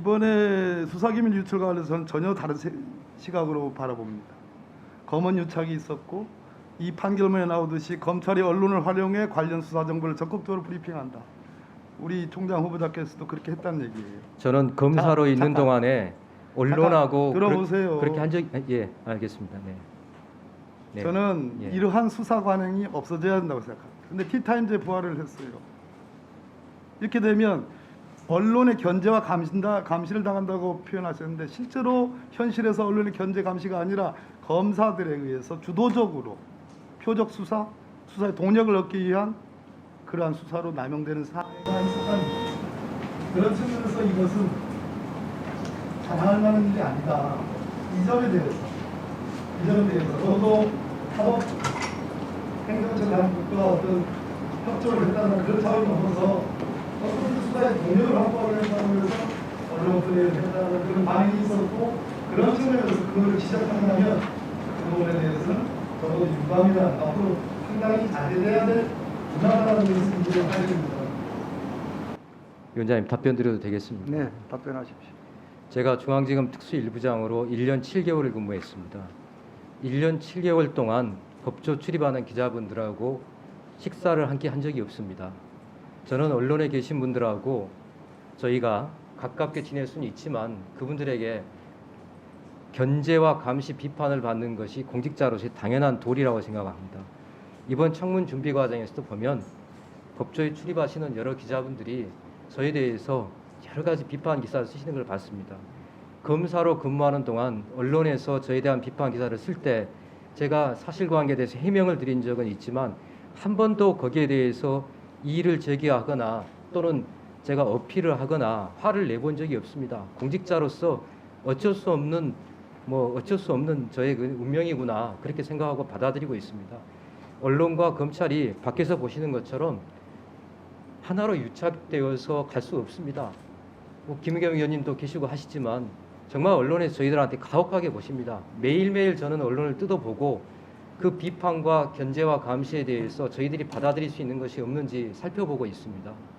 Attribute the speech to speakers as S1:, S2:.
S1: 이번에 수사기밀 유출과 관련해서는 전혀 다른 세- 시각으로 바라봅니다. 검언 유착이 있었고 이 판결문에 나오듯이 검찰이 언론을 활용해 관련 수사 정보를 적극적으로 브리핑한다. 우리 총장 후보자께서도 그렇게 했다는 얘기예요.
S2: 저는 검사로
S1: 자,
S2: 있는
S1: 잠깐.
S2: 동안에 언론하고
S1: 들어보세요.
S2: 그렇게 한 적, 예, 알겠습니다. 네. 네.
S1: 저는
S2: 예.
S1: 이러한 수사 관행이 없어져야 한다고 생각합니다. 근데 티타임즈에 부활을 했어요. 이렇게 되면 언론의 견제와 감신다, 감시를 당한다고 표현하셨는데 실제로 현실에서 언론의 견제 감시가 아니라 검사들에 의해서 주도적으로 표적 수사, 수사의 동력을 얻기 위한 그러한 수사로 남용되는 사례가 있었다는 거죠. 그런 측면에서 이것은 자랑할 만한 일이 아니다. 이 점에 대해서 이 점에 대해서 저도 사법 행정처 당국과 어떤 협조를 했다는 그런 차원이 어떤 수사의 동력을 확보하는 차원에서 언론 플레이를 했다는 그런 반응이 있었고 그런 측면에서 그거를 지적한다면 그 부분에 대해서는 적어도 유감이나 앞으로 상당히 자제돼야 될 문화라는 것을 이제 하십니다.
S2: 위원장님 답변 드려도 되겠습니까?
S1: 네, 답변하십시오.
S2: 제가 중앙지검 특수 1부장으로 1년 7개월을 근무했습니다. 1년 7개월 동안 법조 출입하는 기자분들하고 식사를 함께 한 적이 없습니다. 저는 언론에 계신 분들하고 저희가 가깝게 지낼 수는 있지만 그분들에게 견제와 감시 비판을 받는 것이 공직자로서의 당연한 도리라고 생각합니다. 이번 청문 준비 과정에서도 보면 법조에 출입하시는 여러 기자분들이 저에 대해서 여러 가지 비판 기사를 쓰시는 걸 봤습니다. 검사로 근무하는 동안 언론에서 저에 대한 비판 기사를 쓸 때 제가 사실관계에 대해서 해명을 드린 적은 있지만 한 번도 거기에 대해서 이의를 제기하거나 또는 제가 어필을 하거나 화를 내본 적이 없습니다. 공직자로서 어쩔 수 없는 뭐 어쩔 수 없는 저의 그 운명이구나 그렇게 생각하고 받아들이고 있습니다. 언론과 검찰이 밖에서 보시는 것처럼 하나로 유착되어서 갈 수 없습니다. 뭐 김의겸 의원님도 계시고 하시지만 정말 언론에서 저희들한테 가혹하게 보십니다. 매일매일 저는 언론을 뜯어보고 그 비판과 견제와 감시에 대해서 저희들이 받아들일 수 있는 것이 없는지 살펴보고 있습니다.